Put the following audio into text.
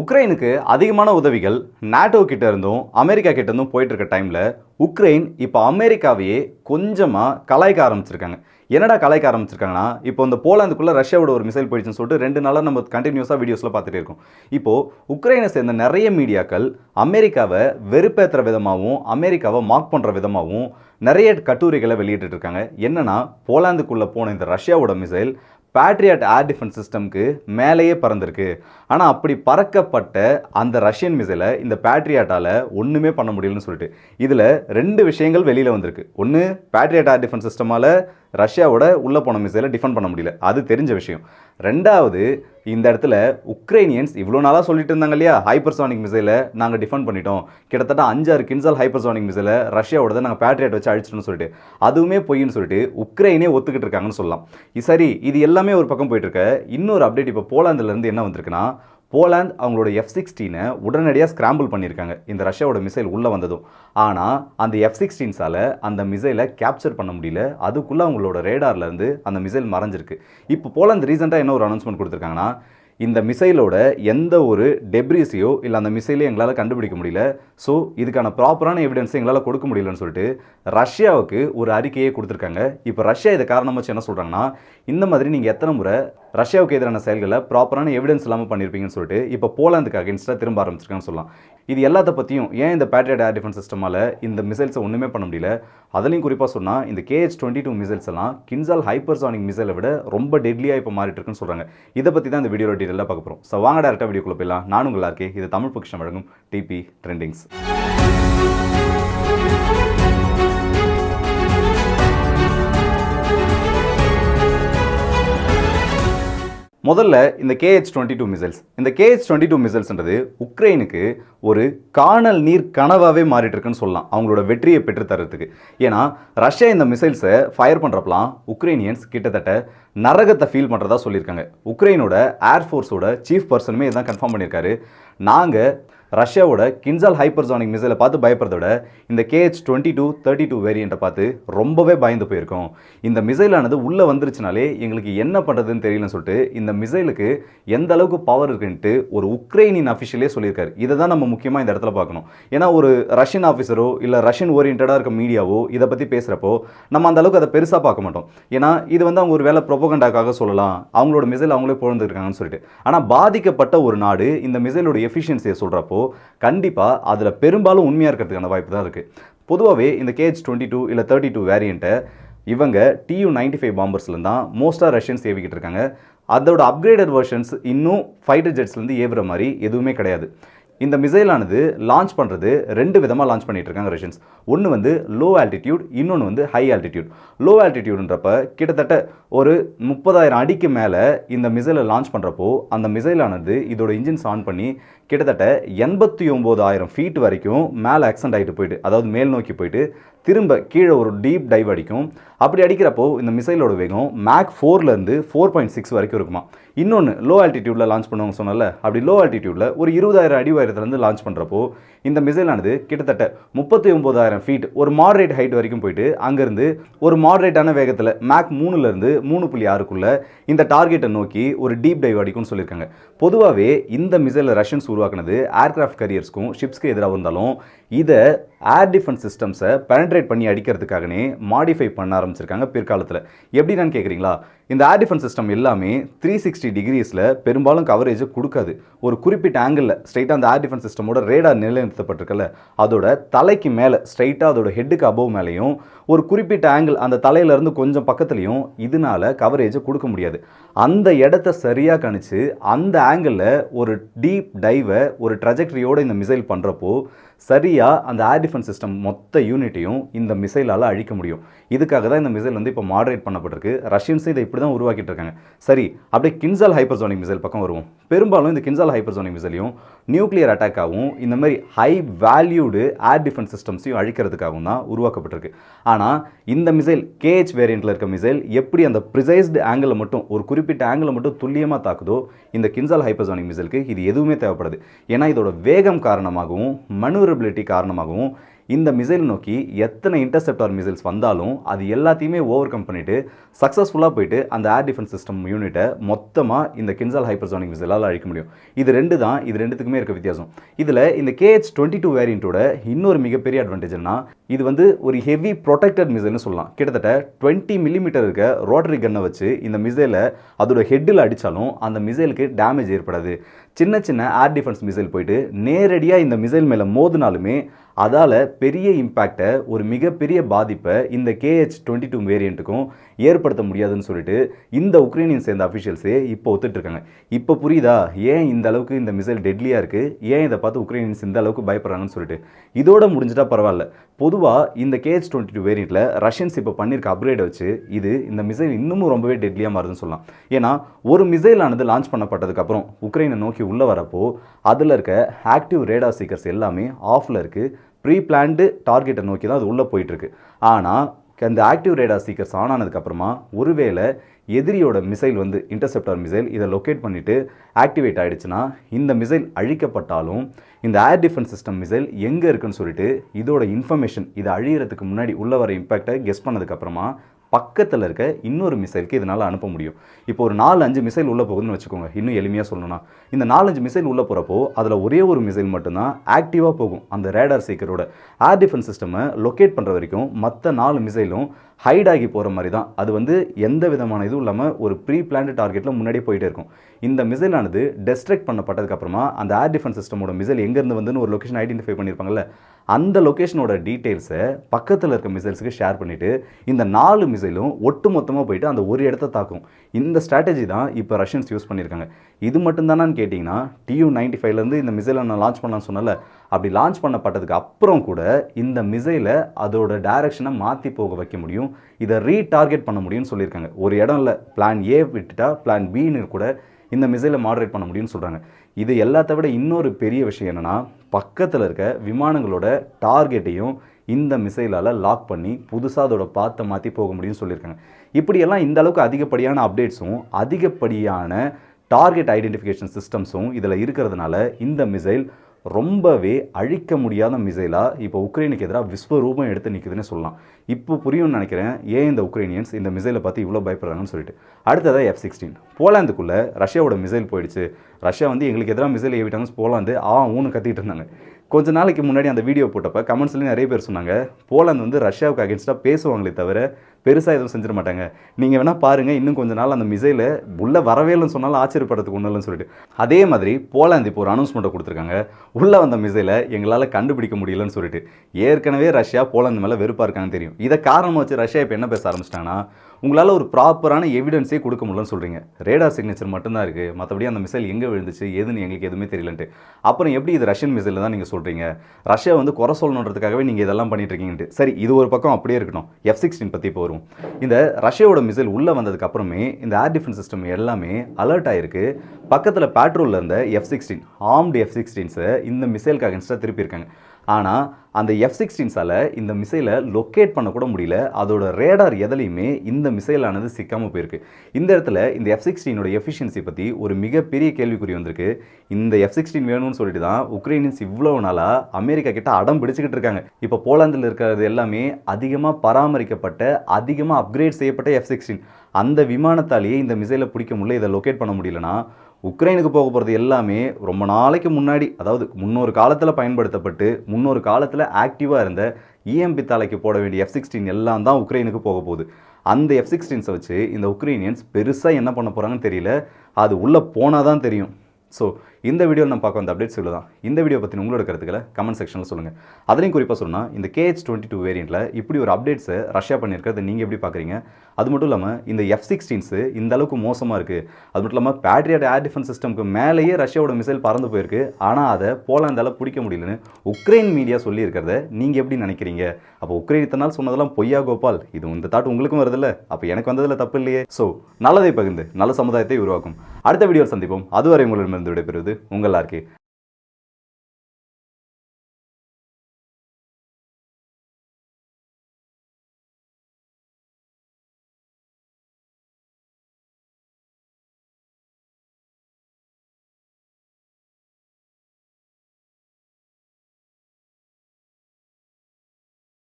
உக்ரைனுக்கு அதிகமான உதவிகள் நாட்டோ கிட்ட இருந்தும் அமெரிக்கா கிட்ட இருந்தும் போயிட்டு இருக்க டைம்ல உக்ரைன் இப்போ அமெரிக்காவையே கொஞ்சமாக கலாய்க்க ஆரம்பிச்சிருக்காங்க. என்னடா கலாய்க்க ஆரம்பிச்சிருக்காங்கன்னா இப்போ இந்த போலாந்துக்குள்ளே ரஷ்யாவோட ஒரு மிசைல் போயிடுச்சுன்னு சொல்லிட்டு ரெண்டு நாளாக நம்ம கண்டினியூஸாக வீடியோஸில் பார்த்துட்டே இருக்கோம். இப்போது உக்ரைனை சேர்ந்த நிறைய மீடியாக்கள் அமெரிக்காவை வெறுப்பேற்றுற விதமாகவும் அமெரிக்காவை மார்க் பண்ணுற விதமாகவும் நிறைய கட்டுரைகளை வெளியிட்டு இருக்காங்க. என்னன்னா போலாந்துக்குள்ளே போன இந்த ரஷ்யாவோட மிசைல் பேட்ரியாட் ஏர் டிஃபென்ஸ் சிஸ்டம்க்கு மேலேயே பறந்திருக்கு. ஆனால் அப்படி பறக்கப்பட்ட அந்த ரஷ்யன் மிசைலை இந்த பேட்ரியாட்டால் ஒன்றுமே பண்ண முடியலன்னு சொல்லிட்டு. இதில் ரெண்டு விஷயங்கள் வெளியில் வந்திருக்கு. ஒன்று பேட்ரியாட் ஏர் டிஃபென்ஸ் சிஸ்டமால் ரஷ்யாவோட உள்ளே போன மிசைலை டிஃபெண்ட் பண்ண முடியல. அது தெரிஞ்ச விஷயம். ரெண்டாவது இந்த இடத்துல உக்ரைனியன்ஸ் இவ்வளோ நாளாக சொல்லிட்டு இருந்தாங்க இல்லையா? ஹைப்பர்சானிக் மிசைலை நாங்கள் டிஃபெண்ட் பண்ணிட்டோம். கிட்டத்தட்ட அஞ்சாறு கின்சால் ஹைப்பர்சானிக் மிசைலை ரஷ்யாவோட நாங்கள் பேட்ரியாட் வச்சு அழிச்சிட்டோம்னு சொல்லிட்டு. அதுவுமே பொய்ன்னு சொல்லிட்டு உக்ரைனே ஒத்துக்கிட்டு இருக்காங்கன்னு சொல்லலாம். சரி இது எல்லாமே ஒரு பக்கம் போயிட்டு இருக்க. இன்னொரு அப்டேட் இப்போ போலாந்துலேருந்து என்ன வந்திருக்குன்னா போலாந்து அவங்களோட எஃப் சிக்ஸ்டீனை உடனடியாக ஸ்கிராம்பிள் பண்ணியிருக்காங்க இந்த ரஷ்யாவோட மிசைல் உள்ளே வந்ததும். ஆனால் அந்த எஃப் சிக்ஸ்டீன்ஸால் அந்த மிசைலை கேப்சர் பண்ண முடியல. அதுக்குள்ளே அவங்களோட ரேடார்லேருந்து அந்த மிசைல் மறைஞ்சிருக்கு. இப்போ போலாந்து ரீசெண்டாக என்ன ஒரு அனௌன்ஸ்மெண்ட் கொடுத்துருக்காங்கன்னா இந்த மிசைலோட எந்த ஒரு டெப்ரிஸையோ இல்லை அந்த மிசைலையும் எங்களால் கண்டுபிடிக்க முடியல. ஸோ இதுக்கான ப்ராப்பரான எவிடன்ஸை எங்களால் கொடுக்க முடியலன்னு சொல்லிட்டு ரஷ்யாவுக்கு ஒரு அறிக்கையை கொடுத்துருக்காங்க. இப்போ ரஷ்யா இதை காரணம் வச்சு என்ன சொல்கிறாங்கன்னா இந்த மாதிரி நீங்கள் எத்தனை முறை ரஷ்யாவுக்கு எதிரான செயல்களை ப்ராப்பரான எவிடன்ஸ் இல்லாமல் பண்ணியிருப்பீங்கன்னு சொல்லிட்டு இப்போ போலாந்துக்கு அகேன்ஸ்டாக திரும்ப ஆரம்பிச்சிருக்காங்கன்னு சொல்லலாம். இது எல்லாத்த பற்றியும் ஏன் இந்த பேட்ரியட் ஏர் டிஃபென்ஸ் சிஸ்டமால் இந்த மிசைல்ஸை ஒன்றுமே பண்ண முடியல? அதுலேயும் குறிப்பாக சொன்னால் இந்த கேஹெச் டுவெண்ட்டி டூ மிசைல்ஸ் எல்லாம் கின்சால் ஹைப்பர்சானிக் மிசைலை விட ரொம்ப டெட்லியாக இப்போ மாறிட்டு இருக்குன்னு சொல்கிறாங்க இதை பற்றி தான் இந்த வீடியோ டீட்டெயிலாக பார்க்க போகிறோம் ஸோ வாங்க டேரெக்டாக வீடியோக்குள்ளே போயிடலாம். நானும் உங்களா இருக்கேன் இது தமிழ் பொக்கிஷம் வழங்கும் டிபி ட்ரெண்டிங்ஸ். முதல்ல இந்த கேஹெச் டுவெண்ட்டி டூ மிசைல்ஸ் இந்த கேஹெச் டுவெண்ட்டி டூ மிசைல்ஸ்ன்றது உக்ரைனுக்கு ஒரு காணல் நீர் கனவாகவே மாறிட்டு இருக்குன்னு சொல்லலாம். அவங்களோட வெற்றியை பெற்றுத்தரத்துக்கு ஏன்னா ரஷ்யா இந்த மிசைல்ஸை ஃபயர் பண்ணுறப்பலாம் உக்ரைனியன்ஸ் கிட்டத்தட்ட நரகத்தை ஃபீல் பண்ணுறதா சொல்லியிருக்காங்க. உக்ரைனோட ஏர்ஃபோர்ஸோட சீஃப் பர்சனுமே இதான் கன்ஃபார்ம் பண்ணியிருக்காரு. நாங்கள் ரஷ்யாவோட கின்சால் ஹைப்பர்சானிக் மிசைலை பார்த்து பயப்படுறத விட இந்த KH twenty two thirty two வேரியண்ட்டை பார்த்து ரொம்பவே பயந்து போயிருக்கோம். இந்த மிசைலானது உள்ளே வந்துருச்சுனாலே எங்களுக்கு என்ன பண்ணுறதுன்னு தெரியலன்னு சொல்லிட்டு இந்த மிசைலுக்கு எந்த அளவுக்கு பவர் இருக்குன்ட்டு ஒரு உக்ரைனின் அஃபிஷியலே சொல்லியிருக்காரு. இதை தான் நம்ம முக்கியமாக இந்த இடத்துல பார்க்கணும். ஏன்னா ஒரு ரஷ்யன் ஆஃபீஸரோ இல்லை ரஷ்யன் ஓரியன்டாக இருக்க மீடியாவோ இதை பற்றி பேசுகிறப்போ நம்ம அந்த அளவுக்கு அதை பெருசாக பார்க்க மாட்டோம். ஏன்னா இது வந்து அவங்க ஒரு வேலை ப்ரொபகண்டாக்காக சொல்லலாம். அவங்களோட மிசைல் அவங்களே பொழுந்துருக்காங்கன்னு சொல்லிட்டு. ஆனால் பாதிக்கப்பட்ட ஒரு நாடு இந்த மிசைலோட எஃபிஷியன்சியை சொல்கிறப்போ கண்டிப்பாக அதில் பெரும்பாலும் உண்மையாக இருக்கிறதுக்கான வாய்ப்பு தான் இருக்குது பொதுவாகவே இந்த கேஹெச் டுவெண்ட்டி டூ இல்லை தேர்ட்டி டூ வேரியண்ட்டை இவங்க டியூ நைன்டி ஃபைவ் பாம்பர்ஸ்லேருந்து தான் மோஸ்ட்டாக ரஷ்யன்ஸ் ஏவிக்கிட்டு இருக்காங்க. அதோட அப்கிரேடட் வெர்ஷன்ஸ் இன்னும் ஃபைட்டர் ஜெட்ஸ்லேருந்து ஏவுற மாதிரி எதுவுமே கிடையாது. இந்த மிசைலானது லான்ச் பண்ணுறது ரெண்டு விதமாக லான்ச் பண்ணிட்டு இருக்காங்க ரஷ்யன்ஸ் ஒன்று வந்து லோ ஆல்டிடியூட் இன்னொன்று வந்து ஹை ஆல்டிடியூட் லோ ஆல்டிடியூடுன்றப்ப கிட்டத்தட்ட ஒரு முப்பதாயிரம் அடிக்கு மேலே இந்த மிசைலை லான்ச் பண்ணுறப்போ அந்த மிசைலானது இதோட இன்ஜின்ஸ் ஆன் பண்ணி கிட்டத்தட்ட எண்பத்தி ஒம்போதாயிரம் ஃபீட் வரைக்கும் மேலே ஆக்சண்ட் ஆகிட்டு போயிட்டு அதாவது மேல் நோக்கி போயிட்டு திரும்ப கீழே ஒரு டீப் டைவ் அடிக்கும். அப்படி அடிக்கிறப்போ இந்த மிசைலோட வேகம் மேக் ஃபோர்லேருந்து ஃபோர் பாயிண்ட் சிக்ஸ் வரைக்கும் இருக்குமா? இன்னொன்று லோ ஆல்டிடியூடில் லான்ச் பண்ணுவாங்க சொன்னல அப்படி லோ ஆல்டிடியூடில் ஒரு இருபதாயிரம் அடி உயரத்துலேருந்து லான்ச் பண்ணுறப்போ இந்த மிசைலானது கிட்டத்தட்ட முப்பத்தி ஒம்பதாயிரம் ஃபீட் ஒரு மாடரேட் ஹைட் வரைக்கும் போயிட்டு அங்கேருந்து ஒரு மாடரேட்டான வேகத்தில் மேக் மூணுலேருந்து மூணு புள்ளி ஆறுக்குள்ளே இந்த டார்கெட்டை நோக்கி ஒரு டீப் டைவ் அடிக்கும்னு சொல்லியிருக்காங்க. பொதுவாகவே இந்த மிசைலை ரஷ்யன்ஸ் உருவாக்குனது ஏர்கிராஃப்ட் கரியர்ஸ்க்கும் ஷிப்ஸ்க்கு எதிராக இருந்தாலும் இதை ஏர் டிஃபென்ஸ் சிஸ்டம்ஸை பெனட்ரேட் பண்ணி அடிக்கிறதுக்காகனே மாடிஃபை பண்ண ஆரம்பிச்சிருக்காங்க பிற்காலத்தில். எப்படின்னு கேட்குறீங்களா இந்த ஏர் டிஃபென்ஸ் சிஸ்டம் எல்லாமே த்ரீ சிக்ஸ்டி டிகிரிஸில் பெரும்பாலும் கவரேஜை கொடுக்காது. ஒரு குறிப்பிட்ட ஆங்கிளில் ஸ்ட்ரைட்டாக அந்த ஏர் டிஃபென்ஸ் சிஸ்டமோட ரேடார் நிலைநிறுத்தப்பட்டிருக்கல அதோட தலைக்கு மேலே ஸ்ட்ரைட்டாக அதோட ஹெட்டுக்கு அபவ் மேலேயும் ஒரு குறிப்பிட்ட ஆங்கிள் அந்த தலையிலேருந்து கொஞ்சம் பக்கத்துலையும் இதனால கவரேஜை கொடுக்க முடியாது. அந்த இடத்த சரியாக கணிச்சு அந்த ஆங்கிளில் ஒரு டீப் டைவை ஒரு ட்ரஜெக்டரியோடு இந்த மிசைல் பண்ணுறப்போ சரியாக அந்த ஏர் டிஃபென்ஸ் சிஸ்டம் மொத்த யூனிட்டையும் இந்த மிசைலால் அழிக்க முடியும். இதுக்காக தான் இந்த மிசைல் வந்து இப்போ மாடரேட் பண்ணப்பட்டிருக்கு. ரஷ்யன்ஸும் இதை இப்படி தான் உருவாக்கிட்டு இருக்காங்க சரி அப்படியே கின்சால் ஹைப்பர்சோனிக் மிசைல் பக்கம் வருவோம். பெரும்பாலும் இந்த கின்சால் ஹைப்பர்சோனிக் மிசைலையும் நியூக்ளியர் அட்டாக்காகவும் இந்த மாதிரி ஹை வேல்யூடு ஏர் டிஃபென்ஸ் சிஸ்டம்ஸையும் அழிக்கிறதுக்காகவும் தான் உருவாக்கப்பட்டிருக்கு. ஆனால் இந்த மிசைல் கேஹெச் வேரியண்ட்டில் இருக்க மிசைல் எப்படி அந்த ப்ரிசைஸ்டு ஆங்கிளை மட்டும் ஒரு குறிப்பிட்ட ஆங்கிளை மட்டும் துல்லியமாக தாக்குதோ இந்த கின்சால் ஹைப்பர்சோனிக் மிசைலுக்கு இது எதுவுமே தேவைப்படுது. ஏன்னா இதோட வேகம் காரணமாகவும் மனுவரபிலிட்டி காரணமாகவும் இந்த மிசைல் நோக்கி எத்தனை இன்டர்செப்டார் மிசைல்ஸ் வந்தாலும் அது எல்லாத்தையுமே ஓவர் கம் பண்ணிவிட்டு சக்ஸஸ்ஃபுல்லாக போயிட்டு அந்த ஏர் டிஃபென்ஸ் சிஸ்டம் யூனிட்டை மொத்தமாக இந்த கின்சால் ஹைப்பர்சானிக் மிசைலால் அழிக்க முடியும். இது ரெண்டு தான் இது ரெண்டுத்துக்குமே இருக்க வித்தியாசம். இதில் இந்த கேஹெச் டுவெண்ட்டி டூ வேரியண்ட்டோட இன்னொரு மிகப்பெரிய அட்வான்டேஜ்னா இது வந்து ஒரு ஹெவி ப்ரொடெக்டட் மிசைல்னு சொல்லலாம். கிட்டத்தட்ட டுவெண்ட்டி மில்லிமீட்டர் இருக்க ரோட்டரி கன்னை வச்சு இந்த மிசைலை அதோட ஹெட்டில் அடித்தாலும் அந்த மிசைலுக்கு டேமேஜ் ஏற்படாது. சின்ன சின்ன ஏர் டிஃபென்ஸ் மிசைல் போயிட்டு நேரடியாக இந்த மிசைல் மேலே மோதினாலுமே அதால் பெரிய இம்பேக்டை ஒரு மிகப்பெரிய பாதிப்பை இந்த கேஹெச் டுவெண்ட்டி டூ வேரியண்ட்டுக்கும் ஏற்படுத்த முடியாதுன்னு சொல்லிட்டு இந்த உக்ரைனியன் சேர்ந்த அஃபிஷியல்ஸே இப்போ ஒத்துட்ருக்காங்க இப்போ புரியுதா? ஏன் இந்த அளவுக்கு இந்த மிசைல் டெட்லியாக இருக்குது ஏன் இதை பார்த்து உக்ரைனியன்ஸ் இந்த அளவுக்கு பயப்படுறாங்கன்னு சொல்லிட்டு. இதோட முடிஞ்சிட்டா பரவாயில்ல. பொதுவாக இந்த கேஹெச் டுவெண்ட்டி டூ வேரியண்ட்டில் ரஷ்யன்ஸ் இப்போ பண்ணியிருக்க அப்கிரேடை வச்சு இது இந்த மிசைல் இன்னமும் ரொம்பவே டெட்லியாக மாறுதுன்னு சொல்லலாம். ஏன்னா ஒரு மிசைலானது லான்ச் பண்ணப்பட்டதுக்கப்புறம் உக்ரைனை நோக்கி உள்ளே வரப்போ அதில் இருக்க ஆக்டிவ் ரேடா சீக்கர்ஸ் எல்லாமே ஆஃபில் இருக்குது ப்ரீ பிளான்டு டார்கெட்டை நோக்கி தான் அது உள்ளே போயிட்டுருக்கு. ஆனால் அந்த ஆக்டிவ் ரேடார் சீக்கர்ஸ் ஆன் ஆனதுக்கப்புறமா ஒருவேளை எதிரியோட மிசைல் வந்து இன்டர்செப்டார் மிசைல் இதை லொக்கேட் பண்ணிவிட்டு ஆக்டிவேட் ஆகிடுச்சுன்னா இந்த மிசைல் அழிக்கப்பட்டாலும் இந்த ஏர் டிஃபென்ஸ் சிஸ்டம் மிசைல் எங்கே இருக்குன்னு சொல்லிட்டு இதோட இன்ஃபர்மேஷன் இது அழியறதுக்கு முன்னாடி உள்ள வர இம்பேக்டை கெஸ் பண்ணதுக்கப்புறமா பக்கத்தில் இருக்க இன்னொரு மிசைலுக்கு இதனால் அனுப்ப முடியும். இப்போ ஒரு நாலு அஞ்சு மிசைல் உள்ளே போகுதுன்னு வச்சுக்கோங்க. இன்னும் எளிமையாக சொல்லணும்னா. இந்த நாலஞ்சு மிசைல் உள்ளே போகிறப்போ அதில் ஒரே ஒரு மிசைல் மட்டும்தான் ஆக்டிவாக போகும். அந்த ரேடார் சீக்கரோட ஏர் டிஃபென்ஸ் சிஸ்டமை லொக்கேட் பண்ணுற வரைக்கும் மற்ற நாலு மிசைலும் ஹைட் ஆகி போகிற மாதிரி தான் அது வந்து எந்த விதமான இதுவும் இல்லாமல் ஒரு ப்ரீ பிளான்டு டார்கெட்டில் முன்னாடியே போயிட்டே இருக்கும். இந்த மிசைலானது டெஸ்ட்ரக்ட் பண்ணப்பட்டதுக்கப்புறமா அந்த ஏர் டிஃபென்ஸ் சிஸ்டமோட மிசைல் எங்கேருந்து வந்துன்னு ஒரு லொக்கேஷன் ஐடென்டிஃபை பண்ணியிருப்பாங்கல்ல அந்த லொக்கேஷனோட டீட்டெயில்ஸை பக்கத்தில் இருக்க மிசைல்ஸுக்கு ஷேர் பண்ணிவிட்டு இந்த நாலு மிசைலும் ஒட்டு மொத்தமாக போயிட்டு அந்த ஒரு இடத்த தாக்கும். இந்த ஸ்ட்ராட்டஜி தான் இப்போ ரஷ்யன்ஸ் யூஸ் பண்ணியிருக்காங்க இது மட்டும்தானான்னு கேட்டிங்கன்னா டியூ நைன்டி ஃபைவ்லேருந்து இந்த மிசைலை நான் லான்ச் பண்ணலாம்னு சொன்னல அப்படி லான்ச் பண்ணப்பட்டதுக்கு அப்புறம் கூட இந்த மிசைலை அதோட டைரக்ஷனை மாற்றி போக வைக்க முடியும். இதை ரீடார்கெட் பண்ண முடியும்னு சொல்லியிருக்காங்க. ஒரு இடம் இல்லை பிளான் ஏ விட்டுட்டா பிளான் பின்னு கூட இந்த மிசைலை மாடரேட் பண்ண முடியும்னு சொல்கிறாங்க இது எல்லாத்த விட இன்னொரு பெரிய விஷயம் என்னென்னா பக்கத்தில் இருக்க விமானங்களோட டார்கெட்டையும் இந்த மிசைலால் லாக் பண்ணி புதுசாக அதோட பாத்தை மாற்றி போக முடியும்னு சொல்லியிருக்காங்க. இப்படியெல்லாம் இந்த அளவுக்கு அதிகப்படியான அப்டேட்ஸும் அதிகப்படியான டார்கெட் ஐடென்டிஃபிகேஷன் சிஸ்டம்ஸும் இதில் இருக்கிறதுனால இந்த மிசைல் ரொம்பவே அழிக்க முடியாத மிசைலாக இப்போ உக்ரைனுக்கு எதிராக விஸ்வரூபம் எடுத்து நிற்குதுன்னு சொல்லலாம். இப்போ புரியும்னு நினைக்கிறேன் ஏன் இந்த உக்ரைனியன்ஸ் இந்த மிசைலை பார்த்து இவ்வளோ பயப்படுறாங்கன்னு சொல்லிட்டு. அடுத்ததாக எஃப் சிக்ஸ்டீன் போலாந்துக்குள்ளே ரஷ்யாவோட மிசைல் போயிடுச்சு. ரஷ்யா வந்து எங்களுக்கு எதிராக மிசைல் ஏவிட்டாங்கன்னு போலாந்து ஆ ஊன்னு கத்திட்டு இருந்தாங்க. கொஞ்ச நாளைக்கு முன்னாடி அந்த வீடியோ போட்டப்போ கமெண்ட்ஸ்லேயும் நிறைய பேர் சொன்னாங்க போலாந்து வந்து ரஷ்யாவுக்கு அகேன்ஸ்டாக பேசுவாங்களே தவிர பெருசாக எதுவும் செஞ்சிட மாட்டாங்க. நீங்கள் வேணால் பாருங்கள் இன்னும் கொஞ்ச நாள் அந்த மிசைலை உள்ளே வரவே இல்லைன்னு சொன்னாலும் ஆச்சரியப்படுறதுக்கு ஒன்றும் இல்லைன்னு சொல்லிட்டு. அதே மாதிரி போலாந்து இப்போ ஒரு அனௌன்ஸ்மெண்ட்டை கொடுத்துருக்காங்க. உள்ளே வந்த மிசைலை எங்களால் கண்டுபிடிக்க முடியலன்னு சொல்லிட்டு. ஏற்கனவே ரஷ்யா போலாந்து மேலே வெறுப்பாக இருக்காங்கன்னு தெரியும். இதை காரணம் வச்சு ரஷ்யா இப்போ என்ன பேச ஆரம்பிச்சிட்டாங்கன்னா உங்களால் ஒரு ப்ராப்பரான எவிடன்ஸே கொடுக்க முடியலன்னு சொல்கிறீங்க ரேடார் சிக்னேச்சர் மட்டும்தான் இருக்குது மற்றபடி அந்த மிசைல் எங்கே விழுந்துச்சு எதுன்னு எங்களுக்கு எதுவுமே தெரியலன்ட்டு. அப்புறம் எப்படி இது ரஷ்யன் மிசைல் தான் நீங்கள் சொல்கிறீங்க ரஷ்யா வந்து குறை சொல்லணுன்றதுக்காகவே நீங்கள் இதெல்லாம் பண்ணிட்டு இருக்கீங்கன்ட்டு. சரி இது ஒரு பக்கம் அப்படியே இருக்கட்டும் எஃப் சிக்ஸ்டீன் பற்றி இப்போ வரும் இந்த ரஷ்யாவோட மிசைல் உள்ளே வந்ததுக்கு அப்புறமே இந்த ஏர் டிஃபென்ஸ் சிஸ்டம் எல்லாமே அலர்ட் ஆயிருக்கு. பக்கத்தில் பேட்ரோலில் இருந்த எஃப் சிக்ஸ்டீன் ஆர்ம்டு எஃப் சிக்ஸ்டீன்ஸை இந்த மிசைலுக்கு அகென்ஸ்டாக திருப்பியிருக்காங்க ஆனால் அந்த எஃப் சிக்ஸ்டீன்ஸால் இந்த மிசைலை லொக்கேட் பண்ணக்கூட முடியல. அதோட ரேடார் எதுலையுமே இந்த மிசைலானது சிக்காமல் போயிருக்கு. இந்த இடத்துல இந்த எஃப் சிக்ஸ்டீனோட எஃபிஷியன்சி பற்றி ஒரு மிகப்பெரிய கேள்விக்குறி வந்திருக்கு. இந்த எஃப் சிக்ஸ்டீன் வேணும்னு சொல்லிட்டு தான் உக்ரைனியன்ஸ் இவ்வளோ நாளாக அமெரிக்கா கிட்ட அடம் பிடிச்சிக்கிட்டு இருக்காங்க. இப்போ போலாந்தில் இருக்கிறது எல்லாமே அதிகமாக பராமரிக்கப்பட்ட அதிகமாக அப்கிரேட் செய்யப்பட்ட எஃப் சிக்ஸ்டீன் அந்த விமானத்தாலேயே இந்த மிசைலை பிடிக்க முடியல இதை லொக்கேட் பண்ண முடியலன்னா உக்ரைனுக்கு போக போகிறது எல்லாமே ரொம்ப நாளைக்கு முன்னாடி அதாவது முன்னொரு காலத்தில் பயன்படுத்தப்பட்டு முன்னொரு காலத்தில் ஆக்டிவாக இருந்த இஎம்பி தலைக்கு போட வேண்டிய எஃப் சிக்ஸ்டீன் எல்லாம் தான் உக்ரைனுக்கு போக போகுது. அந்த எஃப் சிக்ஸ்டீன்ஸை வச்சு இந்த உக்ரைனியன்ஸ் பெருசாக என்ன பண்ண போகிறாங்கன்னு தெரியல. அது உள்ளே போனால் தான் தெரியும். ஸோ இந்த வீடியோவில் நம்ம பார்க்க வந்த அப்டேட்ஸ் இவ்வளோ தான் இந்த வீடியோ பற்றி உங்களோட கருத்துக்களை கமெண்ட் செக்ஷனில் சொல்லுங்கள் அதுலேயும் குறிப்பாக சொன்னால் இந்த கேஹெச் டுவெண்ட்டி டூ வேரியண்ட்டில் இப்படி ஒரு அப்டேட்ஸை ரஷ்யா பண்ணியிருக்கிறத நீங்கள் எப்படி பார்க்குறீங்க? அது மட்டும் இல்லாமல் இந்த எஃப் சிக்ஸ்டீன்ஸு இந்த அளவுக்கு மோசமாக இருக்குது அது மட்டும் இல்லாமல் பேட்ரியாட் ஏர் டிஃபென்ஸ் சிஸ்டம்க்கு மேலேயே ரஷ்யாவோட மிசைல் பறந்து போயிருக்கு. ஆனால் அதை போலாந்தால் பிடிக்க முடியலன்னு உக்ரைன் மீடியா சொல்லியிருக்கிறத நீங்கள் எப்படி நினைக்கிறீங்க? அப்போ உக்ரைன் இத்தனை நாள் சொன்னதெல்லாம் பொய்யா கோபால்? இது இந்த தாட் உங்களுக்கும் வருதில்ல. அப்போ எனக்கு வந்ததில் தப்பு இல்லையே. ஸோ நல்லதை பகிர்ந்து நல்ல சமுதாயத்தை உருவாக்கும். அடுத்த வீடியோவில் சந்திப்போம். அதுவரை உங்களிடமிருந்து விடைபெறுவது உங்கள் ஆர்கே.